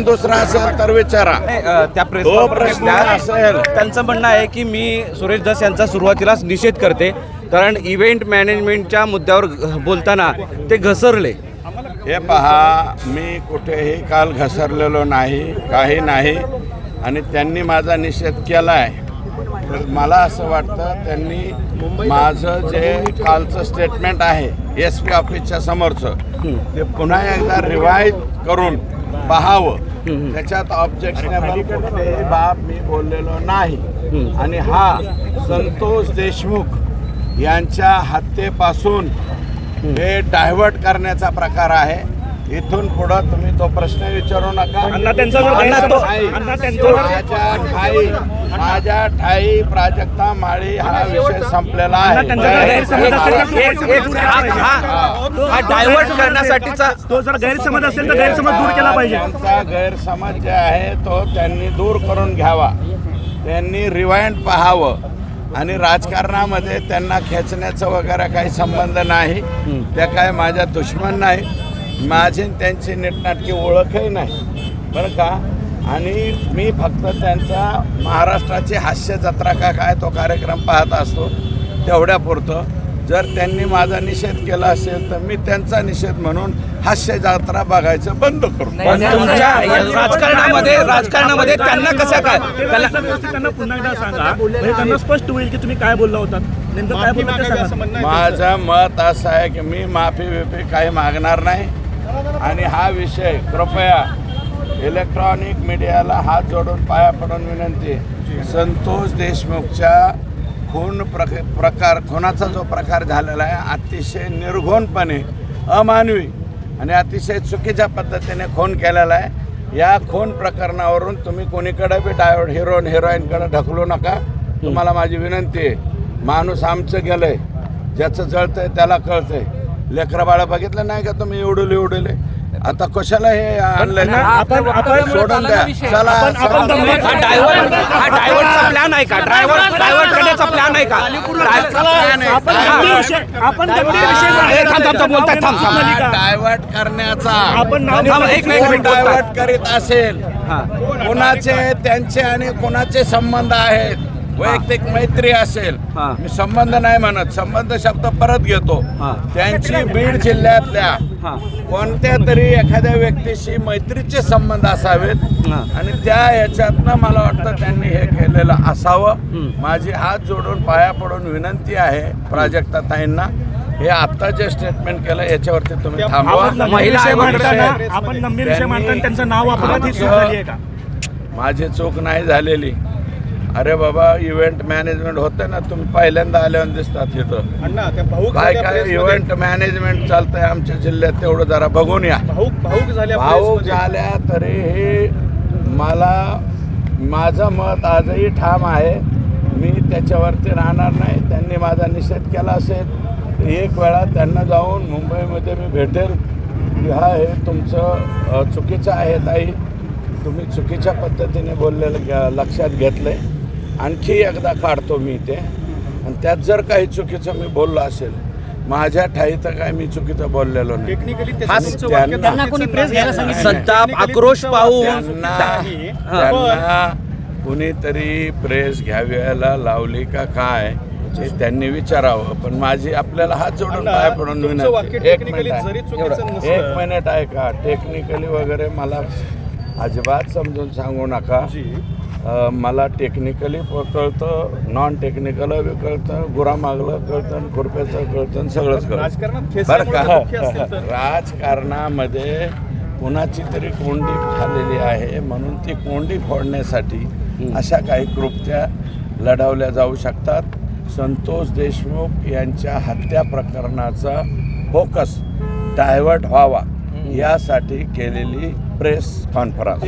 दुसरा असेल तर विचारा. त्या तो प्रश्न असेल. त्यांचं म्हणणं आहे की मी सुरेश धस यांचा सुरुवातीलाच निषेध करते. कारण इव्हेंट मॅनेजमेंटच्या मुद्द्यावर बोलताना ते घसरले. हे पहा मी कुठेही काल घसरलेलो नाही काही नाही आणि त्यांनी माझा निषेध केला आहे तर मला असं वाटतं त्यांनी माझं जे कालचं स्टेटमेंट आहे एस पी ऑफिसच्या समोरचं ते पुन्हा एकदा रिवाईज करून पाहावं त्याच्यात ऑब्जेक्शनेबल कुठलीही बाब मी बोललेलो नाही. आणि हा संतोष देशमुख यांच्या हत्येपासून हे डायव्हर्ट करण्याचा प्रकार आहे. इथून पुढं तुम्ही तो प्रश्न विचारू नका. अण्णा त्यांचा जर माझ्या गैरसमज- ठाई- अण्णा त्यांचा जर- माझ्या ठाई माझ्या ठाई प्राजक्ता माळी हा विषय संपलेला आहे. त्यांचा जर गैरसमज असेल तर तो एक- एक- हा- हा- हा डायव्हर्ट करण्यासाठीचा तो जर गैरसमज असेल तर गैरसमज दूर केला पाहिजे. त्यांचा गैरसमज जे आहे तो त्यांनी दूर करून घ्यावा. त्यांनी रिवाइंड पाहावं. आणि राजकारणामध्ये त्यांना खेचण्याचा वगैरे काही संबंध नाही. त्या काय माझ्या दुश्मन नाही. माझी त्यांची नीटनाटकी ओळखही नाही. बरं का? आणि मी फक्त त्यांचा महाराष्ट्राची हास्य जत्रा का काय तो कार्यक्रम पाहत असतो तेवढ्यापुरतं. जर त्यांनी माझा निषेध केला असेल तर मी त्यांचा निषेध म्हणून हास्य जत्रा बघायचं बंद करू. राजकारणामध्ये राजकारणामध्ये त्यांना कसा काय त्यांना पुन्हा एकदा सांगा. म्हणजे त्यांना स्पष्ट होईल की तुम्ही काय बोलला होतात. नेमकं काय बोलला ते सांगा. माझं मत असं आहे की मी माफी बिफी काही मागणार नाही. आणि हा विषय कृपया इलेक्ट्रॉनिक मीडियाला हात जोडून पाया पडून विनंती. आहे. संतोष देशमुखच्या खून प्रक प्रकार खुनाचा जो प्रकार झालेला आहे अतिशय निर्घोणपणे अमानवी आणि अतिशय चुकीच्या पद्धतीने खून केलेला आहे. या खून प्रकरणावरून तुम्ही कोणीकडे बी डायव्हर्ट हिरोईन हिरोईनकडे ढकलू नका. तुम्हाला माझी विनंती आहे. माणूस आमचं गेलं आहे ज्याचं जळतं आहे त्याला कळतं आहे लेकरं बाळं बघितलं नाही का तुम्ही एवढले एवढले? आता कशाला हे आणलंय आपण आपण सोडून द्या. चला हा डायव्हर्ट हा डायव्हर्टचा प्लॅन आहे का? ड्रायव्हर डायव्हर्ट करण्याचा प्लॅन आहे का? आपण ए, थांब. डायव्हर्ट करण्याचा. आपण एक. डायव्हर्ट करीत असेल. कोणाचे त्यांचे आणि कोणाचे संबंध आहेत? वैयक्तिक मैत्री असेल. मी संबंध नाही म्हणत संबंध शब्द परत घेतो. त्यांची बीड जिल्ह्यातल्या. कोणत्या तरी एखाद्या व्यक्तीशी मैत्रीचे संबंध असावेत. आणि त्या याच्यातनं मला वाटतं त्यांनी हे केलेलं असावं माझी हात जोडून पाया पडून विनंती आहे प्राजक्ता ताईंना हे आत्ता जे स्टेटमेंट केलं याच्यावरती तुम्ही थांबवा महिला आपण त्यांचं नाव ही माझी चूक नाही झालेली अरे बाबा इव्हेंट मॅनेजमेंट होतं ना तुम्ही पहिल्यांदा आल्यावर दिसतात इथं. काय काय इव्हेंट मॅनेजमेंट चालतंय आमच्या जिल्ह्यात तेवढं जरा बघून या. भाऊक भाऊक झाल्या. झाल्या तरीही मला माझं मत आजही ठाम आहे. मी त्याच्यावरती राहणार नाही. त्यांनी माझा निषेध केला असेल. तर एक वेळा त्यांना जाऊन मुंबईमध्ये मी भेटेल. की हा हे तुमचं चुकीचं आहे ताई. तुम्ही चुकीच्या पद्धतीने बोललेलं लक्षात घेतलंय. आणखी एकदा काढतो मी ते आणि त्यात जर काही चुकीचं मी बोललो असेल माझ्या ठाई तर काय मी चुकीचं बोललेलो नाही. टेक्निकली हा, त्याचं त्यांना- वाक्य त्यांना कोणी प्रेस घ्यायला सांगितलं संताप आक्रोश पाहून त्यांना हा. त्यांना कुणीतरी प्रेस घ्याव्याला लावली का काय ते त्यांनी विचारावं. पण माझी आपल्याला हात जोडून पाय पडून तुमचं वाक्य विनंती एक technically मिनिट जरी आहे. चुकीचं एवढं. नसलं- एक मिनिट आहे का? टेक्निकली वगैरे मला अजिबात समजून सांगू नका. मला टेक्निकली कळतं नॉन टेक्निकल बी कळतं गुरामागलं कळतं खुरप्याचं कळतं सगळंच राजकारणात कळतं बरं का? तर- राजकारणामध्ये कुणाची तरी कोंडी झालेली आहे म्हणून ती कोंडी फोडण्यासाठी अशा काही कृत्या लढवल्या जाऊ शकतात. संतोष देशमुख यांच्या हत्या प्रकरणाचा फोकस डायव्हर्ट व्हावा यासाठी केलेली प्रेस कॉन्फरन्स.